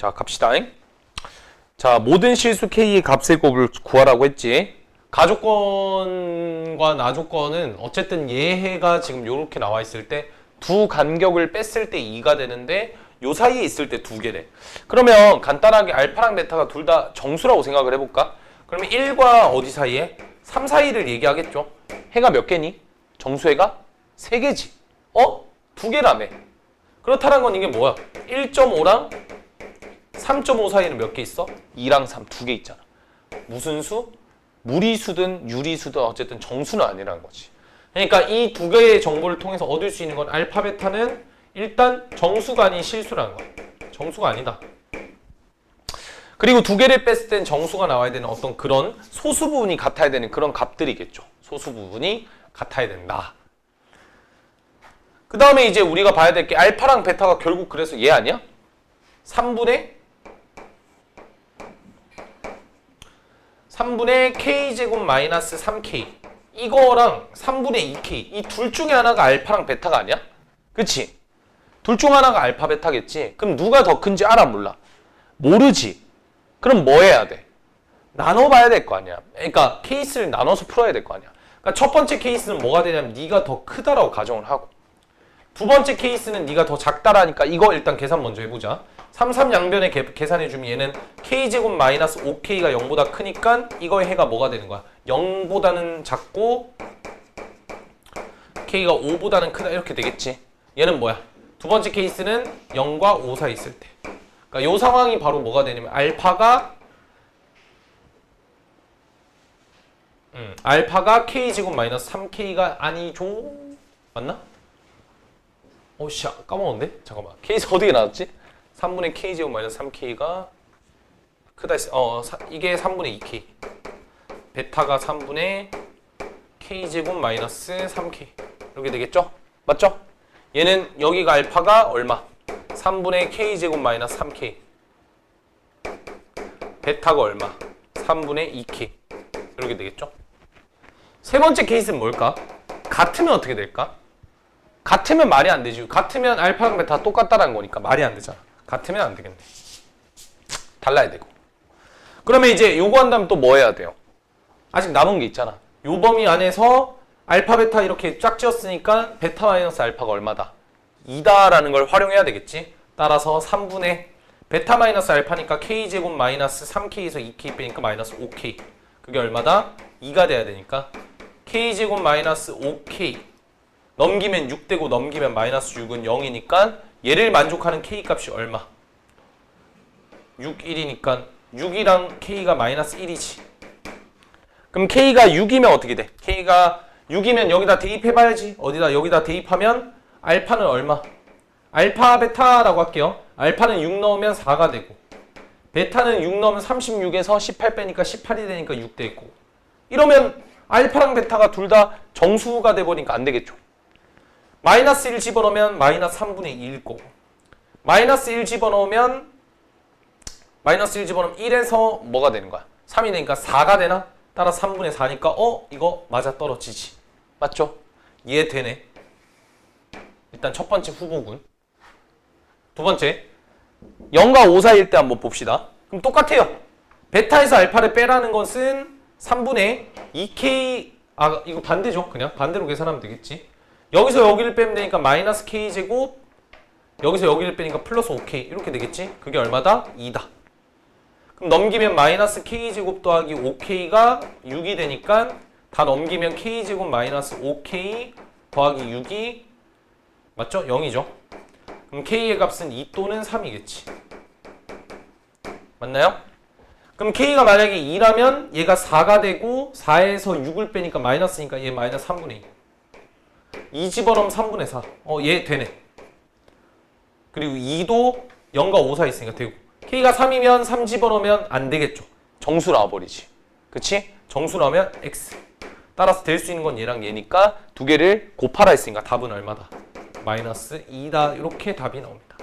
자, 갑시다. 자, 모든 실수 K의 값의 곱을 구하라고 했지. 가조건과 나조건은 어쨌든 예해가 지금 이렇게 나와 있을 때 두 간격을 뺐을 때 2가 되는데 요 사이에 있을 때 두 개래. 그러면 간단하게 알파랑 베타가 둘 다 정수라고 생각을 해볼까? 그러면 1과 어디 사이에? 3 사이를 얘기하겠죠. 해가 몇 개니? 정수해가? 3개지. 어? 두 개라며. 그렇다는 건 이게 뭐야? 1.5랑 3.5 사이에는 몇 개 있어? 2랑 3 두 개 있잖아. 무슨 수? 무리수든 유리수든 어쨌든 정수는 아니라는 거지. 그러니까 이 두 개의 정보를 통해서 얻을 수 있는 건 알파 베타는 일단 정수가 아닌 실수라는 거야. 정수가 아니다. 그리고 두 개를 뺐을 땐 정수가 나와야 되는 어떤 그런 소수 부분이 같아야 되는 그런 값들이겠죠. 소수 부분이 같아야 된다. 그 다음에 이제 우리가 봐야 될 게 알파랑 베타가 결국 그래서 얘 아니야? 3분의 3분의 k제곱 마이너스 3k 이거랑 3분의 2k 이 둘 중에 하나가 알파랑 베타가 아니야? 그치? 둘 중 하나가 알파 베타겠지? 그럼 누가 더 큰지 알아 몰라? 모르지? 그럼 뭐 해야 돼? 나눠봐야 될 거 아니야 그러니까 케이스를 나눠서 풀어야 될 거 아니야 그러니까 첫 번째 케이스는 뭐가 되냐면 네가 더 크다라고 가정을 하고 두 번째 케이스는 네가 더 작다라니까 이거 일단 계산 먼저 해보자 3, 3 양변에 개- 계산해주면 얘는 k제곱 마이너스 5k가 0보다 크니까 이거의 해가 뭐가 되는 거야? 0보다는 작고 k가 5보다는 크다. 이렇게 되겠지? 얘는 뭐야? 두 번째 케이스는 0과 5 사이 있을 때. 그러니까 요 상황이 바로 뭐가 되냐면 알파가 음, 알파가 k제곱 마이너스 3k가 아니죠? 맞나? 어씨 까먹었는데? 잠깐만. 케이스 어디에 나왔지? 3분의 k제곱 마이너스 3k가 크다 했어 어 사- 이게 3분의 2k 베타가 3분의 k제곱 마이너스 3k 이렇게 되겠죠? 맞죠? 얘는 여기가 알파가 얼마? 3분의 k제곱 마이너스 3k 베타가 얼마? 3분의 2k 이렇게 되겠죠? 세 번째 케이스는 뭘까? 같으면 어떻게 될까? 같으면 말이 안 되지. 같으면 알파랑 베타 똑같다는 거니까 말이 안 되잖아. 같으면 안 되겠네. 달라야 되고. 그러면 이제 요거 한다면 또 뭐 해야 돼요? 아직 남은 게 있잖아. 요 범위 안에서 알파 베타 이렇게 쫙 지었으니까 베타 마이너스 알파가 얼마다? 2다라는 걸 활용해야 되겠지. 따라서 3분의 베타 마이너스 알파니까 k제곱 마이너스 3k에서 2k 빼니까 마이너스 5k. 그게 얼마다? 2가 돼야 되니까 k제곱 마이너스 5k 넘기면 6 되고 넘기면 마이너스 6은 0이니까 얘를 만족하는 k 값이 얼마? 6, 1이니까 6이랑 k가 마이너스 1이지. 그럼 k가 6이면 어떻게 돼? k가 6이면 여기다 대입해봐야지. 어디다 여기다 대입하면 알파는 얼마? 알파 베타라고 할게요. 알파는 6 넣으면 4가 되고 베타는 6 넣으면 36에서 18 빼니까 18이 되니까 6 되고 이러면 알파랑 베타가 둘 다 정수가 돼버리니까 안 되겠죠. 마이너스 1 집어넣으면 마이너스 3분의 2일 거고 마이너스 1 집어넣으면 마이너스 1 집어넣으면 1에서 뭐가 되는 거야? 3이 되니까 4가 되나? 따라 3분의 4니까 어? 이거 맞아 떨어지지 맞죠? 이해되네 일단 첫 번째 후보군 두 번째 0과 5 사이일 때 한번 봅시다 그럼 똑같아요 베타에서 알파를 빼라는 것은 3분의 2k 아 이거 반대죠 그냥 반대로 계산하면 되겠지 여기서 여기를 빼면 되니까 마이너스 k 제곱 여기서 여기를 빼니까 플러스 5k 이렇게 되겠지? 그게 얼마다? 2다. 그럼 넘기면 마이너스 k 제곱 더하기 5k가 6이 되니까 다 넘기면 k 제곱 마이너스 5k 더하기 6이 맞죠? 0이죠. 그럼 k의 값은 2 또는 3이겠지. 맞나요? 그럼 k가 만약에 2라면 얘가 4가 되고 4에서 6을 빼니까 마이너스니까 얘 마이너스 3분의 2. 2 집어넣으면 3분의 4. 어, 얘 되네. 그리고 2도 0과 5 사이 있으니까 되고. K가 3이면 3 집어넣으면 안 되겠죠. 정수 나와버리지. 그치? 정수 나오면 X. 따라서 될 수 있는 건 얘랑 얘니까 두 개를 곱하라 했으니까 답은 얼마다? 마이너스 2다. 이렇게 답이 나옵니다.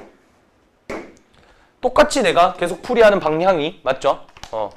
똑같이 내가 계속 풀이하는 방향이 맞죠? 어.